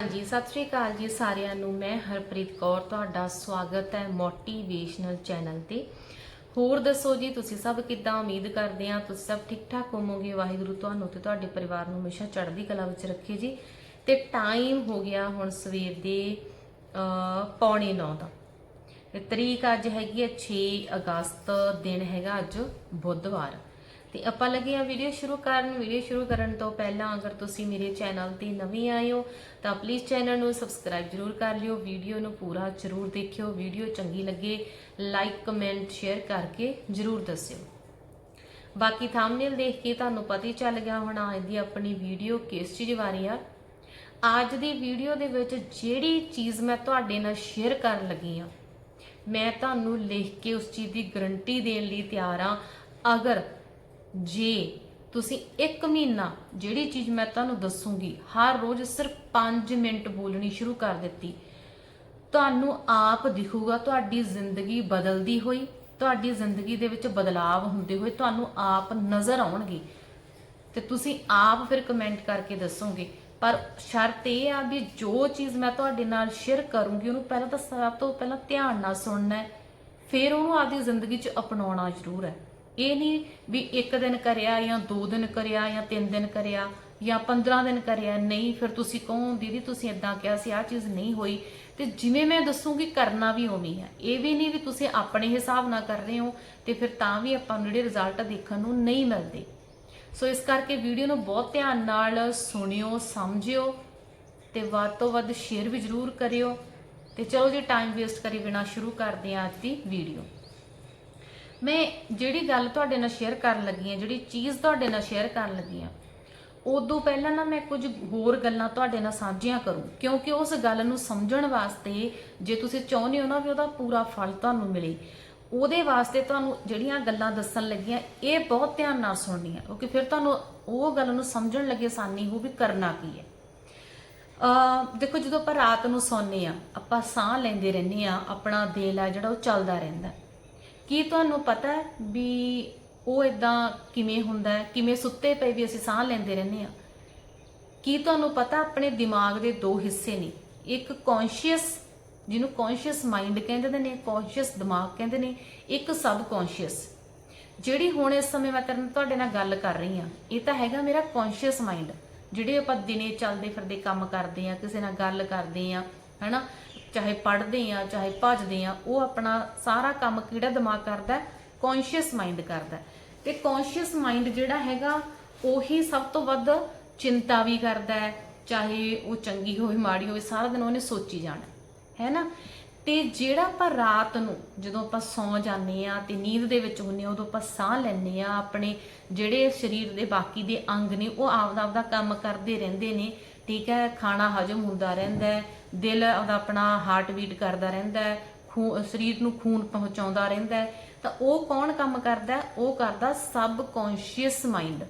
ਹਾਂਜੀ, ਸਤਿ ਸ਼੍ਰੀ ਅਕਾਲ ਜੀ ਸਾਰਿਆਂ ਨੂੰ। ਮੈਂ ਹਰਪ੍ਰੀਤ ਕੌਰ, ਤੁਹਾਡਾ ਸਵਾਗਤ ਹੈ ਮੋਟੀਵੇਸ਼ਨਲ ਚੈਨਲ ਤੇ। ਹੋਰ ਦੱਸੋ ਜੀ, ਤੁਸੀਂ ਸਭ ਕਿੱਦਾਂ? ਉਮੀਦ ਕਰਦੇ ਆ ਤੁਸੀਂ ਸਭ ਠੀਕ ਠਾਕ ਹੋਵੋਗੇ। ਵਾਹਿਗੁਰੂ ਤੁਹਾਨੂੰ ਤੇ ਤੁਹਾਡੇ ਪਰਿਵਾਰ ਨੂੰ ਹਮੇਸ਼ਾ ਚੜ੍ਹਦੀ ਕਲਾ ਵਿੱਚ ਰੱਖੇ ਜੀ। ਤੇ ਟਾਈਮ ਹੋ ਗਿਆ ਹੁਣ ਸਵੇਰ ਦੇ ਪੌਣੇ 9 ਦਾ। ਤੇ ਤਰੀਕ ਅੱਜ ਹੈਗੀ ਹੈ 6 ਅਗਸਤ, ਦਿਨ ਹੈਗਾ ਅੱਜ ਬੁੱਧਵਾਰ। ਤੇ ਆਪਾਂ ਲੱਗੇ ਆ ਵੀਡੀਓ ਸ਼ੁਰੂ ਕਰਨ। ਵੀਡੀਓ ਸ਼ੁਰੂ ਕਰਨ ਤੋਂ ਪਹਿਲਾਂ ਅਗਰ ਤੁਸੀਂ ਮੇਰੇ ਚੈਨਲ ਤੇ ਨਵੇਂ ਆਏ ਹੋ, ਤਾਂ ਪਲੀਜ਼ ਚੈਨਲ ਨੂੰ ਸਬਸਕ੍ਰਾਈਬ ਜਰੂਰ ਕਰ ਲਿਓ। ਵੀਡੀਓ ਨੂੰ ਪੂਰਾ ਜਰੂਰ ਦੇਖਿਓ। ਵੀਡੀਓ ਚੰਗੀ ਲੱਗੇ ਲਾਈਕ ਕਮੈਂਟ ਸ਼ੇਅਰ ਕਰਕੇ ਜਰੂਰ ਦੱਸਿਓ। ਬਾਕੀ ਥੰਬਨੇਲ ਦੇਖ ਕੇ ਤੁਹਾਨੂੰ ਪਤਾ ਹੀ ਚੱਲ ਗਿਆ ਹੁਣ ਅੱਜ ਦੀ ਆਪਣੀ ਵੀਡੀਓ ਕਿਸ ਚੀਜ਼ ਬਾਰੇ ਆ। ਅੱਜ ਦੀ ਵੀਡੀਓ ਦੇ ਵਿੱਚ ਜਿਹੜੀ ਚੀਜ਼ ਮੈਂ ਤੁਹਾਡੇ ਨਾਲ ਸ਼ੇਅਰ ਕਰਨ ਲੱਗੀ ਆ, ਮੈਂ ਤੁਹਾਨੂੰ ਲਿਖ ਕੇ ਉਸ ਚੀਜ਼ ਦੀ ਗਰੰਟੀ ਦੇਣ ਲਈ ਤਿਆਰ ਆ। ਅਗਰ ਜੇ, ਤੁਸੀਂ 1 ਮਹੀਨਾ ਜਿਹੜੀ ਚੀਜ਼ ਮੈਂ ਤੁਹਾਨੂੰ ਦੱਸੂਗੀ, ਹਰ ਰੋਜ਼ ਸਿਰਫ 5 ਮਿੰਟ ਬੋਲਣੀ ਸ਼ੁਰੂ ਕਰ ਦਿੱਤੀ। ਤੁਹਾਨੂੰ ਆਪ ਦਿਖੂਗਾ, ਤੁਹਾਡੀ ਜ਼ਿੰਦਗੀ ਬਦਲਦੀ ਹੋਈ, ਤੁਹਾਡੀ ਜ਼ਿੰਦਗੀ ਦੇ ਵਿੱਚ ਬਦਲਾਵ ਹੁੰਦੇ ਹੋਏ ਤੁਹਾਨੂੰ ਆਪ ਨਜ਼ਰ ਆਉਣਗੇ। ਤੇ ਤੁਸੀਂ ਆਪ ਫਿਰ ਕਮੈਂਟ ਕਰਕੇ ਦੱਸੋਗੇ। ਪਰ ਸ਼ਰਤ ਇਹ ਆ ਵੀ ਜੋ ਚੀਜ਼ ਮੈਂ ਤੁਹਾਡੇ ਨਾਲ ਸ਼ੇਅਰ ਕਰੂੰਗੀ, ਉਹਨੂੰ ਪਹਿਲਾਂ ਤਾਂ ਸਭ ਤੋਂ ਪਹਿਲਾਂ ਧਿਆਨ ਨਾਲ ਸੁਣਨਾ ਹੈ, ਫਿਰ ਉਹਨੂੰ ਆਪਦੀ ਜ਼ਿੰਦਗੀ 'ਚ ਅਪਣਾਉਣਾ ਜ਼ਰੂਰ ਹੈ। ਇਹ ਨਹੀਂ ਵੀ ਇੱਕ ਦਿਨ ਕਰਿਆ ਜਾਂ ਦੋ ਦਿਨ ਕਰਿਆ ਜਾਂ ਤਿੰਨ ਦਿਨ ਕਰਿਆ ਜਾਂ 15 ਦਿਨ ਕਰਿਆ, ਨਹੀਂ, ਫਿਰ ਤੁਸੀਂ ਕਹੋ, ਦੀਦੀ, ਤੁਸੀਂ ਇਦਾਂ ਕਿਹਾ ਸੀ, ਆਹ ਚੀਜ਼ ਨਹੀਂ ਹੋਈ। ਤੇ ਜਿਵੇਂ ਮੈਂ ਦੱਸੂਗੀ ਕਰਨਾ ਵੀ ਉਵੇਂ ਹੈ ਇਹ ਵੀ ਨਹੀਂ ਵੀ ਤੁਸੀਂ ਆਪਣੇ ਹਿਸਾਬ ਨਾਲ ਕਰ ਰਹੇ ਹੋ ਤੇ ਫਿਰ ਤਾਂ ਵੀ ਆਪਾਂ ਨੂੰ ਜਿਹੜੇ ਰਿਜ਼ਲਟ ਦੇਖਣ ਨੂੰ ਨਹੀਂ ਮਿਲਦੇ। ਸੋ ਇਸ ਕਰਕੇ ਵੀਡੀਓ ਨੂੰ ਬਹੁਤ ਧਿਆਨ ਨਾਲ ਸੁਣਿਓ, ਸਮਝਿਓ ਤੇ ਵੱਧ ਤੋਂ ਵੱਧ ਸ਼ੇਅਰ ਵੀ ਜ਼ਰੂਰ ਕਰਿਓ। ਤੇ ਚਲੋ ਜੀ ਟਾਈਮ ਵੇਸਟ ਕਰੀ ਬਿਨਾ ਸ਼ੁਰੂ ਕਰਦੇ ਹਾਂ ਅੱਜ ਦੀ ਵੀਡੀਓ ਮੈਂ ਜਿਹੜੀ ਗੱਲ ਤੁਹਾਡੇ ਨਾਲ ਸ਼ੇਅਰ ਕਰਨ ਲੱਗੀ ਹਾਂ, ਜਿਹੜੀ ਚੀਜ਼ ਤੁਹਾਡੇ ਨਾਲ ਸ਼ੇਅਰ ਕਰਨ ਲੱਗੀ ਹਾਂ, ਉਦੋਂ ਪਹਿਲਾਂ ਨਾ ਮੈਂ ਕੁਝ ਹੋਰ ਗੱਲਾਂ ਤੁਹਾਡੇ ਨਾਲ ਸਾਂਝੀਆਂ ਕਰੂੰ, ਕਿਉਂਕਿ ਉਸ ਗੱਲ ਨੂੰ ਸਮਝਣ ਵਾਸਤੇ ਜੇ ਤੁਸੀਂ ਚਾਹੁੰਦੇ ਹੋ ਨਾ ਵੀ ਉਹਦਾ ਪੂਰਾ ਫਲ ਤੁਹਾਨੂੰ ਮਿਲੇ, ਉਹਦੇ ਵਾਸਤੇ ਤੁਹਾਨੂੰ ਜਿਹੜੀਆਂ ਗੱਲਾਂ ਦੱਸਣ ਲੱਗੀਆਂ ਇਹ ਬਹੁਤ ਧਿਆਨ ਨਾਲ ਸੁਣਨੀਆਂ ਕਿਉਂਕਿ ਫਿਰ ਤੁਹਾਨੂੰ ਉਹ ਗੱਲ ਨੂੰ ਸਮਝਣ ਲੱਗੇ ਆਸਾਨੀ ਹੋ ਵੀ ਕਰਨਾ ਕੀ ਹੈ। ਅ ਦੇਖੋ ਜਦੋਂ ਆਪਾਂ ਰਾਤ ਨੂੰ ਸੌਂਦੇ ਆ ਆਪਾਂ ਸਾਹ ਲੈਂਦੇ ਰਹਿੰਦੇ ਆ ਆਪਣਾ ਦਿਲ ਆ ਜਿਹੜਾ ਉਹ ਚੱਲਦਾ ਰਹਿੰਦਾ ਕੀ ਤੁਹਾਨੂੰ ਪਤਾ ਹੈ ਵੀ ਉਹ ਇਦਾਂ ਕਿਵੇਂ ਹੁੰਦਾ ਹੈ? ਕਿਵੇਂ ਸੁੱਤੇ ਪਏ ਵੀ ਅਸੀਂ ਸਾਹ ਲੈਂਦੇ ਰਹਿੰਦੇ ਆ ਕੀ ਤੁਹਾਨੂੰ ਪਤਾ ਆਪਣੇ ਦਿਮਾਗ ਦੇ ਦੋ ਹਿੱਸੇ ਨੇ? ਇੱਕ ਕੌਨਸ਼ੀਅਸ ਜਿਹਨੂੰ ਕੌਨਸ਼ੀਅਸ ਮਾਈਂਡ ਕਹਿੰਦੇ ਨੇ ਕੌਨਸ਼ੀਅਸ ਦਿਮਾਗ ਕਹਿੰਦੇ ਨੇ, ਇੱਕ ਸਬ ਕੌਨਸ਼ੀਅਸ ਜਿਹੜੀ ਹੁਣ ਇਸ ਸਮੇਂ ਮੈਂ ਤੇਰੇ ਤੁਹਾਡੇ ਨਾਲ ਗੱਲ ਕਰ ਰਹੀ ਆ ਇਹ ਤਾਂ ਹੈਗਾ ਮੇਰਾ ਕੌਨਸ਼ੀਅਸ ਮਾਈਂਡ ਜਿਹੜੇ ਆਪਾਂ ਦਿਨੇ ਚੱਲਦੇ ਫਿਰਦੇ ਕੰਮ ਕਰਦੇ ਆ ਕਿਸੇ ਨਾਲ ਗੱਲ ਕਰਦੇ ਆ ਹੈਨਾ? ਚਾਹੇ ਪੜ੍ਹਦੇ ਆ, ਚਾਹੇ ਭੱਜਦੇ ਆ, ਉਹ ਆਪਣਾ ਸਾਰਾ ਕੰਮ ਕਿਹੜਾ ਦਿਮਾਗ ਕਰਦਾ ਕੌਨਸ਼ੀਅਸ ਮਾਈਂਡ ਕਰਦਾ ਤੇ ਕੌਨਸ਼ੀਅਸ ਮਾਈਂਡ ਜਿਹੜਾ ਹੈਗਾ, ਉਹੀ ਸਭ ਤੋਂ ਵੱਧ ਚਿੰਤਾ ਵੀ ਕਰਦਾ ਹੈ। ਚਾਹੇ ਉਹ ਚੰਗੀ ਹੋਵੇ, ਮਾੜੀ ਹੋਵੇ, ਸਾਰਾ ਦਿਨ ਉਹਨੇ ਸੋਚੀ ਜਾਣਾ ਹੈ। ਨਾ? ਤੇ ਜਿਹੜਾ ਆਪਾਂ ਰਾਤ ਨੂੰ ਜਦੋਂ ਆਪਾਂ ਸੌਂ ਜਾਂਦੇ ਆ ਤੇ ਨੀਂਦ ਦੇ ਵਿੱਚ ਹੁੰਨੇ ਆ, ਉਦੋਂ ਆਪਾਂ ਸਾਹ ਲੈਂਦੇ ਆ, ਆਪਣੇ ਜਿਹੜੇ ਸਰੀਰ ਦੇ ਬਾਕੀ ਦੇ ਅੰਗ ਨੇ, ਉਹ ਆਪਦਾ ਆਪਦਾ ਕੰਮ ਕਰਦੇ ਰਹਿੰਦੇ ਨੇ। ਠੀਕ ਹੈ, ਖਾਣਾ ਹਜਮ ਹੁੰਦਾ ਰਹਿੰਦਾ ਹੈ, ਦਿਲ ਆਪਦਾ ਆਪਣਾ ਹਾਰਟ ਬੀਟ ਕਰਦਾ ਰਹਿੰਦਾ ਹੈ ਖੂਨ ਸਰੀਰ ਨੂੰ ਖੂਨ ਪਹੁੰਚਾਉਂਦਾ ਰਹਿੰਦਾ ਹੈ, ਤਾਂ ਉਹ ਕੌਣ ਕੰਮ ਕਰਦਾ ਉਹ ਕਰਦਾ ਸਬ ਕੌਨਸ਼ੀਅਸ ਮਾਈਂਡ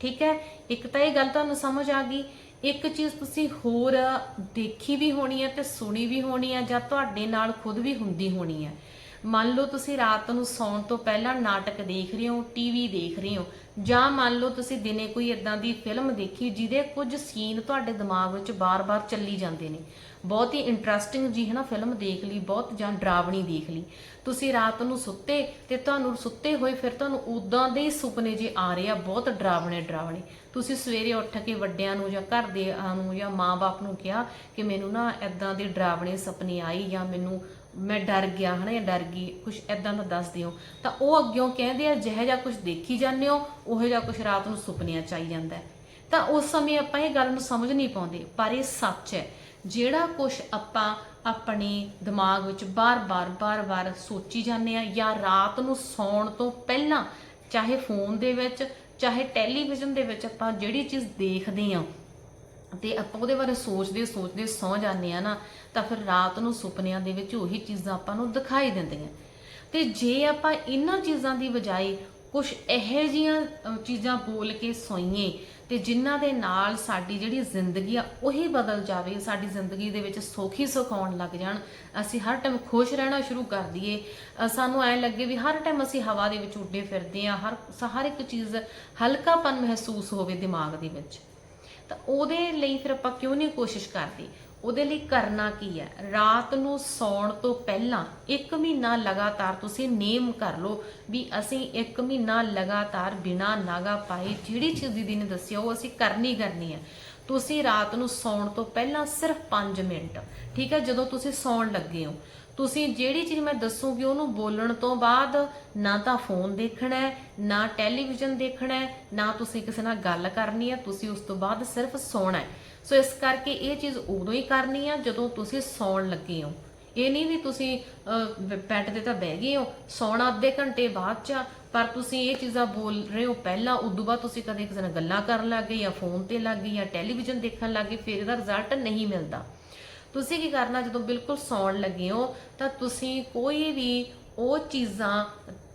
ਠੀਕ ਹੈ, ਇੱਕ ਤਾਂ ਇਹ ਗੱਲ ਤੁਹਾਨੂੰ ਸਮਝ ਆ ਗਈ, ਇੱਕ ਚੀਜ਼ ਤੁਸੀਂ ਹੋਰ ਦੇਖੀ ਵੀ ਹੋਣੀ ਹੈ ਤੇ ਸੁਣੀ ਵੀ ਹੋਣੀ ਹੈ ਜਾਂ ਤੁਹਾਡੇ ਨਾਲ ਖੁਦ ਵੀ ਹੁੰਦੀ ਹੋਣੀ ਹੈ। ਮੰਨ ਲਓ ਤੁਸੀਂ ਰਾਤ ਨੂੰ ਸੌਣ ਤੋਂ ਪਹਿਲਾਂ ਨਾਟਕ ਦੇਖ ਰਹੇ ਹੋ, ਟੀਵੀ ਦੇਖ ਰਹੇ ਹੋ, ਜਾਂ ਮੰਨ ਲਓ ਤੁਸੀਂ ਦਿਨੇ ਕੋਈ ਇਦਾਂ ਦੀ ਫਿਲਮ ਦੇਖੀ ਜਿਹਦੇ ਕੁਝ ਸੀਨ ਤੁਹਾਡੇ ਦਿਮਾਗ ਵਿੱਚ ਬਾਰ-ਬਾਰ ਚੱਲੀ ਜਾਂਦੇ ਨੇ। ਬਹੁਤ ਹੀ ਇੰਟਰਸਟਿੰਗ ਜੀ ਹੈ ਨਾ ਫਿਲਮ ਦੇਖ ਲਈ, ਬਹੁਤ ਜਾਂ ਡਰਾਵਣੀ ਦੇਖ ਲਈ। ਤੁਸੀਂ ਰਾਤ ਨੂੰ ਸੁੱਤੇ ਤੇ ਤੁਹਾਨੂੰ ਸੁੱਤੇ ਹੋਏ ਫਿਰ ਤੁਹਾਨੂੰ ਉਦਾਂ ਦੇ ਸੁਪਨੇ ਜੇ ਆ ਰਹੇ ਆ, ਬਹੁਤ ਡਰਾਵਣੇ ਡਰਾਵਣੇ। ਤੁਸੀਂ ਸਵੇਰੇ ਉੱਠ ਕੇ ਵੱਡਿਆਂ ਨੂੰ ਜਾਂ ਘਰ ਦੇ ਨੂੰ ਜਾਂ ਮਾਂ-ਬਾਪ ਨੂੰ ਕਿਹਾ ਕਿ ਮੈਨੂੰ ਨਾ ਐਦਾਂ ਦੇ ਡਰਾਵਣੇ ਸੁਪਨੇ ਆਈ ਜਾਂ ਮੈਨੂੰ ਮੈਂ ਡਰ ਗਿਆ ਹਨਾ ਜਾਂ ਡਰ ਗਈ ਕੁਝ ਐਦਾਂ ਦਾ ਦੱਸ ਦਿਓ ਤਾਂ ਉਹ ਅੱਗਿਓਂ ਕਹਿੰਦੇ ਆ, ਜਿਹੋ ਜਿਹਾ ਕੁਝ ਦੇਖੀ ਜਾਂਦੇ ਹੋ, ਉਹੋ ਜਿਹਾ ਕੁਝ ਰਾਤ ਨੂੰ ਸੁਪਨਿਆਂ ਚ ਆਈ ਜਾਂਦਾ ਤਾਂ ਉਸ ਸਮੇਂ ਆਪਾਂ ਇਹ ਗੱਲ ਨੂੰ ਸਮਝ ਨਹੀਂ ਪਾਉਂਦੇ, ਪਰ ਇਹ ਸੱਚ ਹੈ। ਜਿਹੜਾ ਕੁਝ ਆਪਾਂ ਆਪਣੇ ਦਿਮਾਗ ਵਿੱਚ ਬਾਰ-ਬਾਰ ਬਾਰ-ਬਾਰ ਸੋਚੀ ਜਾਂਦੇ ਆ ਜਾਂ ਰਾਤ ਨੂੰ ਸੌਣ ਤੋਂ ਪਹਿਲਾਂ, ਚਾਹੇ ਫੋਨ ਦੇ ਵਿੱਚ, ਚਾਹੇ ਟੈਲੀਵਿਜ਼ਨ ਦੇ ਵਿੱਚ ਆਪਾਂ ਜਿਹੜੀ ਚੀਜ਼ ਦੇਖਦੇ ਆ ਤੇ ਆਪਾਂ ਉਹਦੇ ਬਾਰੇ ਸੋਚਦੇ ਸੋਚਦੇ ਸੌ ਜਾਂਦੇ ਆ ਨਾ, ਤਾਂ ਫਿਰ ਰਾਤ ਨੂੰ ਸੁਪਨਿਆਂ ਦੇ ਵਿੱਚ ਉਹੀ ਚੀਜ਼ਾਂ ਆਪਾਂ ਨੂੰ ਦਿਖਾਈ ਦਿੰਦੀਆਂ। ਤੇ ਜੇ ਆਪਾਂ ਇਹਨਾਂ ਚੀਜ਼ਾਂ ਦੀ ਬਜਾਏ ਕੁਝ ਇਹੋ ਜੀਆਂ ਚੀਜ਼ਾਂ ਬੋਲ ਕੇ ਸੋਈਏ ਤੇ ਜਿਨ੍ਹਾਂ ਦੇ ਨਾਲ ਸਾਡੀ ਜਿਹੜੀ ਜ਼ਿੰਦਗੀ ਆ ਉਹੀ ਬਦਲ ਜਾਵੇ, ਸਾਡੀ ਜ਼ਿੰਦਗੀ ਦੇ ਵਿੱਚ ਸੋਖੀ ਸੁਖਾਉਣ ਲੱਗ ਜਾਣ, ਅਸੀਂ ਹਰ ਟਾਈਮ ਖੁਸ਼ ਰਹਿਣਾ ਸ਼ੁਰੂ ਕਰ ਦਈਏ। ਸਾਨੂੰ ਐ ਲੱਗੇ ਵੀ ਹਰ ਟਾਈਮ ਅਸੀਂ ਹਵਾ ਦੇ ਵਿੱਚ ਉੱਡੇ ਫਿਰਦੇ ਆ, ਹਰ ਹਰ ਇੱਕ ਚੀਜ਼ ਹਲਕਾਪਨ ਮਹਿਸੂਸ ਹੋਵੇ ਦਿਮਾਗ ਦੇ ਵਿੱਚ। ਤਾਂ ਉਹਦੇ ਲਈ ਫਿਰ ਆਪਾਂ ਕਿਉਂ ਨਹੀਂ ਕੋਸ਼ਿਸ਼ ਕਰਦੇ? ਉਹਦੇ ਲਈ ਕਰਨਾ ਕੀ ਹੈ? ਰਾਤ ਨੂੰ ਸੌਣ ਤੋਂ ਪਹਿਲਾਂ 1 ਮਹੀਨਾ ਲਗਾਤਾਰ ਤੁਸੀਂ ਨੇਮ ਕਰ ਲਓ ਵੀ ਅਸੀਂ 1 ਮਹੀਨਾ ਲਗਾਤਾਰ ਬਿਨਾ ਨਾਗਾ ਪਾਏ ਜਿਹੜੀ ਚੀਜ਼ ਦੀਦੀ ਨੇ ਦੱਸਿਆ ਉਹ ਅਸੀਂ ਕਰਨੀ ਕਰਨੀ ਹੈ। ਤੁਸੀਂ ਰਾਤ ਨੂੰ ਸੌਣ ਤੋਂ ਪਹਿਲਾਂ ਸਿਰਫ 5 ਮਿੰਟ, ਠੀਕ ਹੈ, ਜਦੋਂ ਤੁਸੀਂ ਸੌਣ ਲੱਗੇ ਹੋ। ਤੁਸੀਂ ਜਿਹੜੀ ਚੀਜ਼ ਮੈਂ ਦੱਸੂਗੀ ਉਹਨੂੰ ਬੋਲਣ ਤੋਂ ਬਾਅਦ ਨਾ ਤਾਂ ਫੋਨ ਦੇਖਣਾ ਹੈ ਨਾ ਟੈਲੀਵਿਜ਼ਨ ਦੇਖਣਾ ਹੈ ਨਾ ਤੁਸੀਂ ਕਿਸੇ ਨਾਲ ਗੱਲ ਕਰਨੀ ਹੈ ਤੁਸੀਂ ਉਸ ਤੋਂ ਬਾਅਦ ਸਿਰਫ ਸੌਣਾ ਹੈ। ਸੋ ਇਸ ਕਰਕੇ ਇਹ ਚੀਜ਼ ਉਦੋਂ ਹੀ ਕਰਨੀ ਆ ਜਦੋਂ ਤੁਸੀਂ ਸੌਣ ਲੱਗੇ ਹੋ। ਇਹ ਨਹੀਂ ਵੀ ਤੁਸੀਂ ਬੈੱਡ ਤੇ ਤਾਂ ਬਹਿ ਗਏ ਹੋ ਸੌਣਾ ਅੱਧੇ ਘੰਟੇ ਬਾਅਦ ਚ ਆ, ਪਰ ਤੁਸੀਂ ਇਹ ਚੀਜ਼ਾਂ ਬੋਲ ਰਹੇ ਹੋ ਪਹਿਲਾਂ ਉਦੋਂ ਬਾਅਦ ਤੁਸੀਂ ਕਦੇ ਕਿਸੇ ਨਾਲ ਗੱਲਾਂ ਕਰਨ ਲੱਗ ਗਏ ਜਾਂ ਫੋਨ ਤੇ ਲੱਗ ਗਏ ਜਾਂ ਟੈਲੀਵਿਜ਼ਨ ਦੇਖਣ ਲੱਗ ਗਏ ਫਿਰ ਇਹਦਾ ਰਿਜ਼ਲਟ ਨਹੀਂ ਮਿਲਦਾ। ਤੁਸੀਂ ਕੀ ਕਰਨਾ, ਜਦੋਂ ਬਿਲਕੁਲ ਸੌਣ ਲੱਗੇ ਹੋ, ਤਾਂ ਤੁਸੀਂ ਕੋਈ ਵੀ ਉਹ ਚੀਜ਼ਾਂ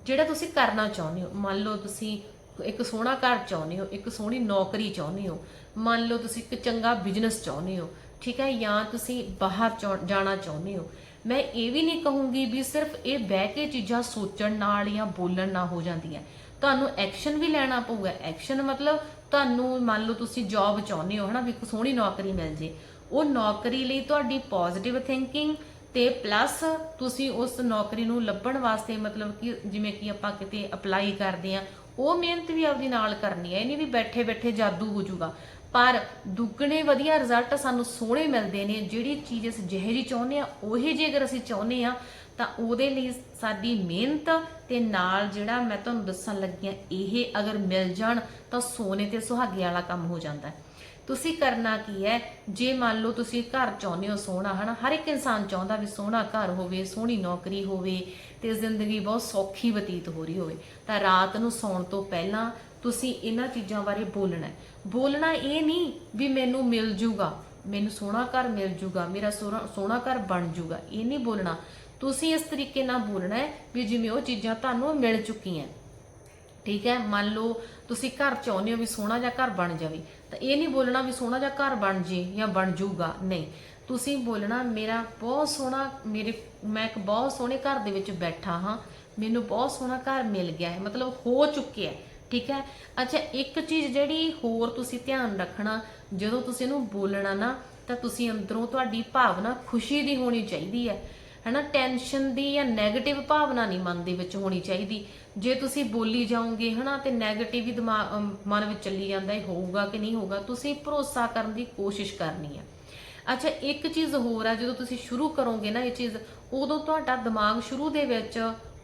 ਜਿਹੜਾ ਤੁਸੀਂ ਕਰਨਾ ਚਾਹੁੰਦੇ ਹੋ, ਮੰਨ ਲਓ ਤੁਸੀਂ ਇੱਕ ਸੋਹਣਾ ਘਰ ਚਾਹੁੰਦੇ ਹੋ, ਇੱਕ ਸੋਹਣੀ ਨੌਕਰੀ ਚਾਹੁੰਦੇ ਹੋ, ਮੰਨ ਲਓ ਤੁਸੀਂ ਇੱਕ ਚੰਗਾ ਬਿਜ਼ਨਸ ਚਾਹੁੰਦੇ ਹੋ, ਠੀਕ ਹੈ, ਜਾਂ ਤੁਸੀਂ ਬਾਹਰ ਚਾਹੁੰ- ਜਾਣਾ ਚਾਹੁੰਦੇ ਹੋ, ਮੈਂ ਇਹ ਵੀ ਨਹੀਂ ਕਹੂੰਗੀ ਵੀ ਸਿਰਫ ਇਹ ਬਹਿ ਕੇ ਚੀਜ਼ਾਂ ਸੋਚਣ ਨਾਲ ਜਾਂ ਬੋਲਣ ਨਾਲ ਹੋ ਜਾਂਦੀਆਂ। ਤੁਹਾਨੂੰ ਐਕਸ਼ਨ ਵੀ ਲੈਣਾ ਪਊਗਾ। ਐਕਸ਼ਨ ਮਤਲਬ ਤੁਹਾਨੂੰ ਮੰਨ ਲਓ ਤੁਸੀਂ ਜੌਬ ਚਾਹੁੰਦੇ ਹੋ, ਹਨਾ, ਵੀ ਇੱਕ ਸੋਹਣੀ ਨੌਕਰੀ ਮਿਲ ਜੇ। ਉਹ ਨੌਕਰੀ ਲਈ ਤੁਹਾਡੀ ਪੋਜ਼ਿਟਿਵ ਥਿੰਕਿੰਗ ਤੇ ਪਲੱਸ ਤੁਸੀਂ ਉਸ ਨੌਕਰੀ ਨੂੰ ਲੱਭਣ ਵਾਸਤੇ ਮਤਲਬ ਕਿ ਜਿਵੇਂ ਕਿ ਆਪਾਂ ਕਿਤੇ ਅਪਲਾਈ ਕਰਦੇ ਆ ਉਹ ਮਿਹਨਤ ਵੀ ਆਪਦੀ ਨਾਲ ਕਰਨੀ ਹੈ, ਇਹ ਨਹੀਂ ਵੀ ਬੈਠੇ ਬੈਠੇ ਜਾਦੂ ਹੋ ਜਾਊਗਾ। ਪਰ ਦੁੱਗਣੇ ਵਧੀਆ ਰਿਜ਼ਲਟ ਸਾਨੂੰ ਸੋਹਣੇ ਮਿਲਦੇ ਨੇ, ਜਿਹੜੀ ਚੀਜ਼ ਅਸੀਂ ਜਿਹੇ ਚਾਹੁੰਦੇ ਆ ਉਹੀ ਜੇ ਅਗਰ ਅਸੀਂ ਚਾਹੁੰਦੇ ਆ ਤਾਂ ਉਹਦੇ ਲਈ ਸਾਡੀ ਮਿਹਨਤ ਤੇ ਨਾਲ ਜਿਹੜਾ ਮੈਂ ਤੁਹਾਨੂੰ ਦੱਸਣ ਲੱਗੀ ਆ ਇਹ ਅਗਰ ਮਿਲ ਜਾਣ ਤਾਂ ਸੋਨੇ ਤੇ ਸੁਹਾਗੇ ਵਾਲਾ ਕੰਮ ਹੋ ਜਾਂਦਾ ਹੈ। ਤੁਸੀਂ ਕਰਨਾ ਕੀ ਹੈ? ਜੇ ਮੰਨ ਲਓ ਤੁਸੀਂ ਘਰ ਚਾਹੁੰਦੇ ਹੋ ਸੋਹਣਾ, ਹਨਾ? ਹਰ ਇੱਕ ਇਨਸਾਨ ਚਾਹੁੰਦਾ ਵੀ ਸੋਹਣਾ ਘਰ ਹੋਵੇ, ਸੋਹਣੀ ਨੌਕਰੀ ਹੋਵੇ ਤੇ ਜ਼ਿੰਦਗੀ ਬਹੁਤ ਸੌਖੀ ਬਤੀਤ ਹੋ ਰਹੀ ਹੋਵੇ। ਤਾਂ ਰਾਤ ਨੂੰ ਸੌਣ ਤੋਂ ਪਹਿਲਾਂ ਤੁਸੀਂ ਇਹਨਾਂ ਚੀਜ਼ਾਂ ਬਾਰੇ ਬੋਲਣਾ ਹੈ। ਬੋਲਣਾ ਇਹ ਨਹੀਂ ਵੀ ਮੈਨੂੰ ਮਿਲ ਜੂਗਾ, ਮੈਨੂੰ ਸੋਹਣਾ ਘਰ ਮਿਲ ਜੂਗਾ, ਮੇਰਾ ਸੋਹਣਾ ਸੋਹਣਾ ਘਰ ਬਣ ਜੂਗਾ। ਇਹ ਨਹੀਂ ਬੋਲਣਾ। ਤੁਸੀਂ ਇਸ ਤਰੀਕੇ ਨਾਲ ਬੋਲਣਾ ਹੈ ਵੀ ਜਿਵੇਂ ਉਹ ਚੀਜ਼ਾਂ ਤੁਹਾਨੂੰ ਮਿਲ ਚੁੱਕੀਆਂ। ਠੀਕ ਹੈ? ਮੰਨ ਲਓ ਤੁਸੀਂ ਘਰ ਚਾਹੁੰਦੇ ਹੋ ਵੀ ਸੋਹਣਾ ਜਿਹਾ ਘਰ ਬਣ ਜਾਵੇ, ਤਾਂ ਇਹ ਨਹੀਂ ਬੋਲਣਾ ਵੀ ਸੋਹਣਾ ਜਿਹਾ ਘਰ ਬਣ ਜੇ ਜਾਂ ਬਣ ਜਾਊਗਾ। ਨਹੀਂ, ਤੁਸੀਂ ਬੋਲਣਾ, ਮੇਰਾ ਬਹੁਤ ਸੋਹਣਾ, ਮੇਰੇ, ਮੈਂ ਇੱਕ ਬਹੁਤ ਸੋਹਣੇ ਘਰ ਦੇ ਵਿੱਚ ਬੈਠਾ ਹਾਂ, ਮੈਨੂੰ ਬਹੁਤ ਸੋਹਣਾ ਘਰ ਮਿਲ ਗਿਆ ਹੈ। ਮਤਲਬ ਹੋ ਚੁੱਕਿਆ ਹੈ, ਠੀਕ ਹੈ? ਅੱਛਾ, ਇੱਕ ਚੀਜ਼ ਜਿਹੜੀ ਹੋਰ ਤੁਸੀਂ ਧਿਆਨ ਰੱਖਣਾ, ਜਦੋਂ ਤੁਸੀਂ ਇਹਨੂੰ ਬੋਲਣਾ ਨਾ, ਤਾਂ ਤੁਸੀਂ ਅੰਦਰੋਂ ਤੁਹਾਡੀ ਭਾਵਨਾ ਖੁਸ਼ੀ ਦੀ ਹੋਣੀ ਚਾਹੀਦੀ ਹੈ। ਹਨਾ? ਟੈਨਸ਼ਨ ਦੀ ਜਾਂ 네ਗੇਟਿਵ ਭਾਵਨਾ ਨਹੀਂ ਮਨ ਦੇ ਵਿੱਚ ਹੋਣੀ ਚਾਹੀਦੀ। ਜੇ ਤੁਸੀਂ ਬੋਲੀ ਜਾਓਗੇ, ਹਨਾ, ਤੇ 네ਗੇਟਿਵ ਹੀ ਦਿਮਾਗ ਮਨ ਵਿੱਚ ਚੱਲੀ ਜਾਂਦਾ ਇਹ ਹੋਊਗਾ ਕਿ ਨਹੀਂ ਹੋਊਗਾ, ਤੁਸੀਂ ਭਰੋਸਾ ਕਰਨ ਦੀ ਕੋਸ਼ਿਸ਼ ਕਰਨੀ ਹੈ। ਅੱਛਾ, ਇੱਕ ਚੀਜ਼ ਹੋਰ ਆ, ਜਦੋਂ ਤੁਸੀਂ ਸ਼ੁਰੂ ਕਰੋਗੇ ਨਾ ਇਹ ਚੀਜ਼, ਉਦੋਂ ਤੁਹਾਡਾ ਦਿਮਾਗ ਸ਼ੁਰੂ ਦੇ ਵਿੱਚ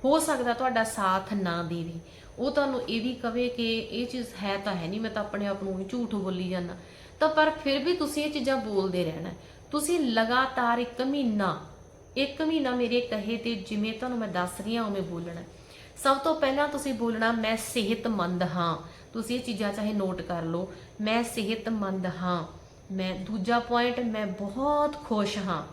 ਹੋ ਸਕਦਾ ਤੁਹਾਡਾ ਸਾਥ ਨਾ ਦੇਵੇ। ਉਹ ਤੁਹਾਨੂੰ ਇਹ ਵੀ ਕਵੇ ਕਿ ਇਹ ਚੀਜ਼ ਹੈ ਤਾਂ ਹੈ ਨਹੀਂ, ਮੈਂ ਤਾਂ ਆਪਣੇ ਆਪ ਨੂੰ ਝੂਠ ਬੋਲੀ ਜਾਂਦਾ। ਤਾਂ ਪਰ ਫਿਰ ਵੀ ਤੁਸੀਂ ਇਹ ਚੀਜ਼ਾਂ ਬੋਲਦੇ ਰਹਿਣਾ ਤੁਸੀਂ ਲਗਾਤਾਰ ਇੱਕ ਮਹੀਨਾ ਇੱਕ ਮਹੀਨਾ ਮੇਰੇ ਕਹੇ ਤੇ ਜਿਵੇਂ ਤੁਹਾਨੂੰ ਮੈਂ ਦੱਸ ਰਹੀ ਹਾਂ, ਉਵੇਂ ਬੋਲਣਾ ਸਭ ਤੋਂ ਪਹਿਲਾਂ ਤੁਸੀਂ ਬੋਲਣਾ, ਮੈਂ ਸਿਹਤਮੰਦ ਹਾਂ। ਤੁਸੀਂ ਇਹ ਚੀਜ਼ਾਂ ਚਾਹੇ ਨੋਟ ਕਰ ਲਓ, ਮੈਂ ਸਿਹਤਮੰਦ ਹਾਂ। ਮੈਂ, ਦੂਜਾ ਪੁਆਇੰਟ ਮੈਂ ਬਹੁਤ ਖੁਸ਼ ਹਾਂ।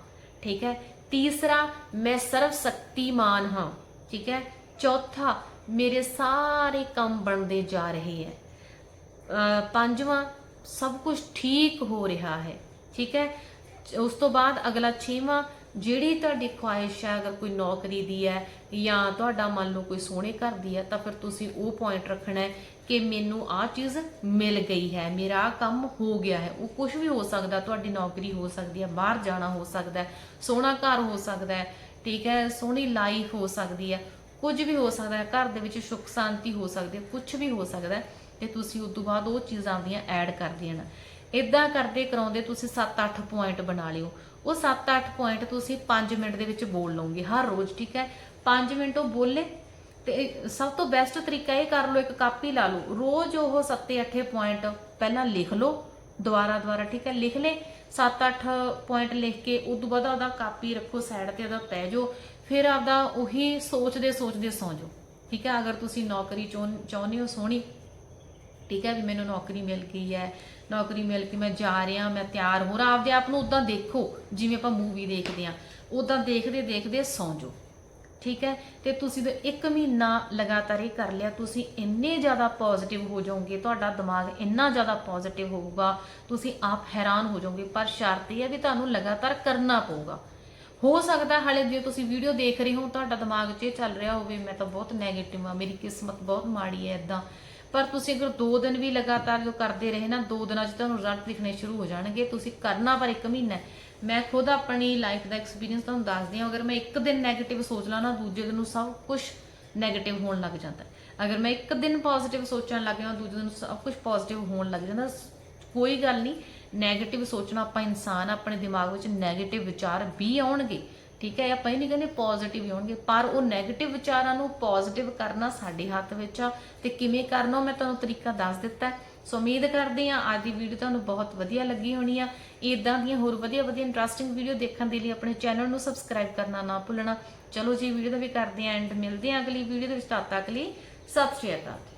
ਠੀਕ ਹੈ? ਤੀਸਰਾ, ਮੈਂ ਸਰਵ ਸ਼ਕਤੀਮਾਨ ਹਾਂ। ਠੀਕ ਹੈ? ਚੌਥਾ, ਮੇਰੇ ਸਾਰੇ ਕੰਮ ਬਣਦੇ ਜਾ ਰਹੇ ਹੈ। ਅਹ ਪੰਜਵਾਂ, ਸਭ ਕੁਝ ਠੀਕ ਹੋ ਰਿਹਾ ਹੈ। ਠੀਕ ਹੈ? ਉਸ ਤੋਂ ਬਾਅਦ ਅਗਲਾ ਛੇਵਾਂ ਜਿਹੜੀ ਤੁਹਾਡੀ ਖੁਆਇਸ਼ ਹੈ, ਅਗਰ ਕੋਈ ਨੌਕਰੀ ਦੀ ਹੈ ਜਾਂ ਤੁਹਾਡਾ ਮੰਨ ਲਓ ਕੋਈ ਸੋਹਣੇ ਘਰ ਦੀ ਹੈ, ਤਾਂ ਫਿਰ ਤੁਸੀਂ ਉਹ ਪੁਆਇੰਟ ਰੱਖਣਾ ਹੈ ਕਿ ਮੈਨੂੰ ਆਹ ਚੀਜ਼ ਮਿਲ ਗਈ ਹੈ, ਮੇਰਾ ਆਹ ਕੰਮ ਹੋ ਗਿਆ ਹੈ। ਉਹ ਕੁਝ ਵੀ ਹੋ ਸਕਦਾ, ਤੁਹਾਡੀ ਨੌਕਰੀ ਹੋ ਸਕਦੀ ਹੈ, ਬਾਹਰ ਜਾਣਾ ਹੋ ਸਕਦਾ ਹੈ, ਸੋਹਣਾ ਘਰ ਹੋ ਸਕਦਾ ਹੈ, ਠੀਕ ਹੈ, ਸੋਹਣੀ ਲਾਈਫ ਹੋ ਸਕਦੀ ਹੈ, ਕੁਝ ਵੀ ਹੋ ਸਕਦਾ ਹੈ, ਘਰ ਦੇ ਵਿੱਚ ਸੁੱਖ ਸ਼ਾਂਤੀ ਹੋ ਸਕਦੀ ਹੈ ਕੁਝ ਵੀ ਹੋ ਸਕਦਾ ਹੈ, ਤੇ ਤੁਸੀਂ ਉਸ ਤੋਂ ਬਾਅਦ ਉਹ ਚੀਜ਼ਾਂ ਦੀਆਂ ਐਡ ਕਰ ਦੇਣਾ। ਇਦਾਂ ਕਰਦੇ ਕਰਾਉਂਦੇ ਤੁਸੀਂ 7-8 ਪੁਆਇੰਟ ਬਣਾ ਲਿਓ। ਉਹ 7-8 ਪੁਆਇੰਟ ਤੁਸੀਂ 5 ਮਿੰਟ ਦੇ ਵਿੱਚ ਬੋਲ ਲਓਗੇ, ਹਰ ਰੋਜ਼, ਠੀਕ ਹੈ? 5 ਮਿੰਟ ਉਹ ਬੋਲੇ ਤੇ ਸਭ ਤੋਂ ਬੈਸਟ ਤਰੀਕਾ ਇਹ ਕਰ ਲਓ, ਇੱਕ ਕਾਪੀ ਲਾ ਲਓ। ਰੋਜ਼ ਉਹ 7-8 ਪੁਆਇੰਟ ਪਹਿਲਾਂ ਲਿਖ ਲਓ, ਦੁਬਾਰਾ ਦੁਬਾਰਾ, ਠੀਕ ਹੈ? ਲਿਖ ਲੈ 7-8 ਪੁਆਇੰਟ ਲਿਖ ਕੇ ਉਸ ਤੋਂ ਬਾਅਦ ਉਹਦਾ ਕਾਪੀ ਰੱਖੋ ਸਾਈਡ ਤੇ ਉਹਦਾ ਤਹਿ ਜੋ ਫਿਰ ਆਪਦਾ ਉਹੀ ਸੋਚਦੇ ਸੋਚਦੇ ਸੌਂ ਜਾਓ, ਠੀਕ ਹੈ? ਅਗਰ ਤੁਸੀਂ ਨੌਕਰੀ ਚਾਹੁੰਦੇ ਹੋ ਸੋਹਣੀ ਠੀਕ ਹੈ ਵੀ ਮੈਨੂੰ ਨੌਕਰੀ ਮਿਲ ਗਈ ਹੈ, ਨੌਕਰੀ ਮਿਲ ਕੇ ਮੈਂ ਜਾ ਰਿਹਾ, ਮੈਂ ਤਿਆਰ ਹੋ ਰਹਾ, ਆਪਦੇ ਆਪ ਨੂੰ ਉਦਾਂ ਦੇਖੋ, ਜਿਵੇਂ ਆਪਾਂ ਮੂਵੀ ਦੇਖਦੇ ਆ ਉਦਾਂ ਦੇਖਦੇ ਦੇਖਦੇ ਸੌਂ ਜਾਓ, ਠੀਕ ਹੈ? ਤੇ ਤੁਸੀਂ ਤਾਂ ਇੱਕ ਮਹੀਨਾ ਲਗਾਤਾਰ ਇਹ ਕਰ ਲਿਆ, ਤੁਸੀਂ ਇੰਨੇ ਜ਼ਿਆਦਾ ਪੋਜ਼ਿਟਿਵ ਹੋ ਜਾਓਗੇ, ਤੁਹਾਡਾ ਦਿਮਾਗ ਇੰਨਾ ਜ਼ਿਆਦਾ ਪੋਜ਼ਿਟਿਵ ਹੋਊਗਾ, ਤੁਸੀਂ ਆਪ ਹੈਰਾਨ ਹੋ ਜਾਓਗੇ, ਪਰ ਸ਼ਰਤ ਇਹ ਹੈ ਵੀ ਤੁਹਾਨੂੰ ਲਗਾਤਾਰ ਕਰਨਾ ਪਊਗਾ। ਹੋ ਸਕਦਾ ਹਾਲੇ ਜੇ ਤੁਸੀਂ ਵੀਡੀਓ ਦੇਖ ਰਹੇ ਹੋ, ਤੁਹਾਡਾ ਦਿਮਾਗ 'ਚ ਇਹ ਚੱਲ ਰਿਹਾ ਹੋਵੇ, ਮੈਂ ਤਾਂ ਬਹੁਤ 네ਗੇਟਿਵ ਆ ਮੇਰੀ ਕਿਸਮਤ ਬਹੁਤ ਮਾੜੀ ਹੈ ਇਦਾਂ ਪਰ ਤੁਸੀਂ ਅਗਰ 2 ਦਿਨ ਵੀ ਲਗਾਤਾਰ ਜੋ ਕਰਦੇ ਰਹੇ ਨਾ 2 ਦਿਨਾਂ 'ਚ ਤੁਹਾਨੂੰ ਰਿਜ਼ਲਟ ਦਿਖਣੇ ਸ਼ੁਰੂ ਹੋ ਜਾਣਗੇ। ਤੁਸੀਂ ਕਰਨਾ ਪਰ ਇੱਕ ਮਹੀਨਾ ਮੈਂ ਖੁਦ ਆਪਣੀ ਲਾਈਫ ਦਾ ਐਕਸਪੀਰੀਅੰਸ ਤੁਹਾਨੂੰ ਦੱਸਦੀ ਹਾਂ। ਅਗਰ ਮੈਂ ਇੱਕ ਦਿਨ ਨੈਗੇਟਿਵ ਸੋਚ ਲਾਂ ਨਾ, ਦੂਜੇ ਦਿਨ ਨੂੰ ਸਭ ਕੁਝ ਨੈਗੇਟਿਵ ਹੋਣ ਲੱਗ ਜਾਂਦਾ ਅਗਰ ਮੈਂ ਇੱਕ ਦਿਨ ਪੋਜ਼ਿਟਿਵ ਸੋਚਣ ਲੱਗ ਜਾਂ ਦੂਜੇ ਦਿਨ ਸਭ ਕੁਝ ਪੋਜ਼ਿਟਿਵ ਹੋਣ ਲੱਗ ਜਾਂਦਾ, ਕੋਈ ਗੱਲ ਨਹੀਂ। ਨੈਗੇਟਿਵ ਸੋਚਣਾ ਆਪਾਂ ਇਨਸਾਨ ਆਪਣੇ ਦਿਮਾਗ ਵਿੱਚ ਨੈਗੇਟਿਵ ਵਿਚਾਰ ਵੀ ਆਉਣਗੇ। ਠੀਕ ਹੈ, ਆਪਾਂ ਇਹ ਨਹੀਂ ਕਹਿੰਦੇ ਪੋਜ਼ਿਟਿਵ ਹੋਣਗੇ, ਪਰ ਉਹ 네ਗੇਟਿਵ ਵਿਚਾਰਾਂ ਨੂੰ ਪੋਜ਼ਿਟਿਵ ਕਰਨਾ ਸਾਡੇ ਹੱਥ ਵਿੱਚ ਆ ਤੇ ਕਿਵੇਂ ਕਰਨਾ ਉਹ ਮੈਂ ਤੁਹਾਨੂੰ ਤਰੀਕਾ ਦੱਸ ਦਿੱਤਾ ਸੋ ਉਮੀਦ ਕਰਦੇ ਹਾਂ ਅੱਜ ਦੀ ਵੀਡੀਓ ਤੁਹਾਨੂੰ ਬਹੁਤ ਵਧੀਆ ਲੱਗੀ ਹੋਣੀ ਆ। ਇਦਾਂ ਦੀਆਂ ਹੋਰ ਵਧੀਆ ਵਧੀਆ ਇੰਟਰਸਟਿੰਗ ਵੀਡੀਓ ਦੇਖਣ ਦੇ ਲਈ ਆਪਣੇ ਚੈਨਲ ਨੂੰ ਸਬਸਕ੍ਰਾਈਬ ਕਰਨਾ ਨਾ ਭੁੱਲਣਾ। ਚਲੋ ਜੀ ਵੀਡੀਓ ਦਾ ਵੀ ਕਰਦੇ ਆਂ ਐਂਡ ਮਿਲਦੇ ਆਂ ਅਗਲੀ ਵੀਡੀਓ ਦੇ ਵਿੱਚ, ਤਦ ਤੱਕ ਲਈ ਸਤਿ ਸ਼੍ਰੀ ਅਕਾਲ।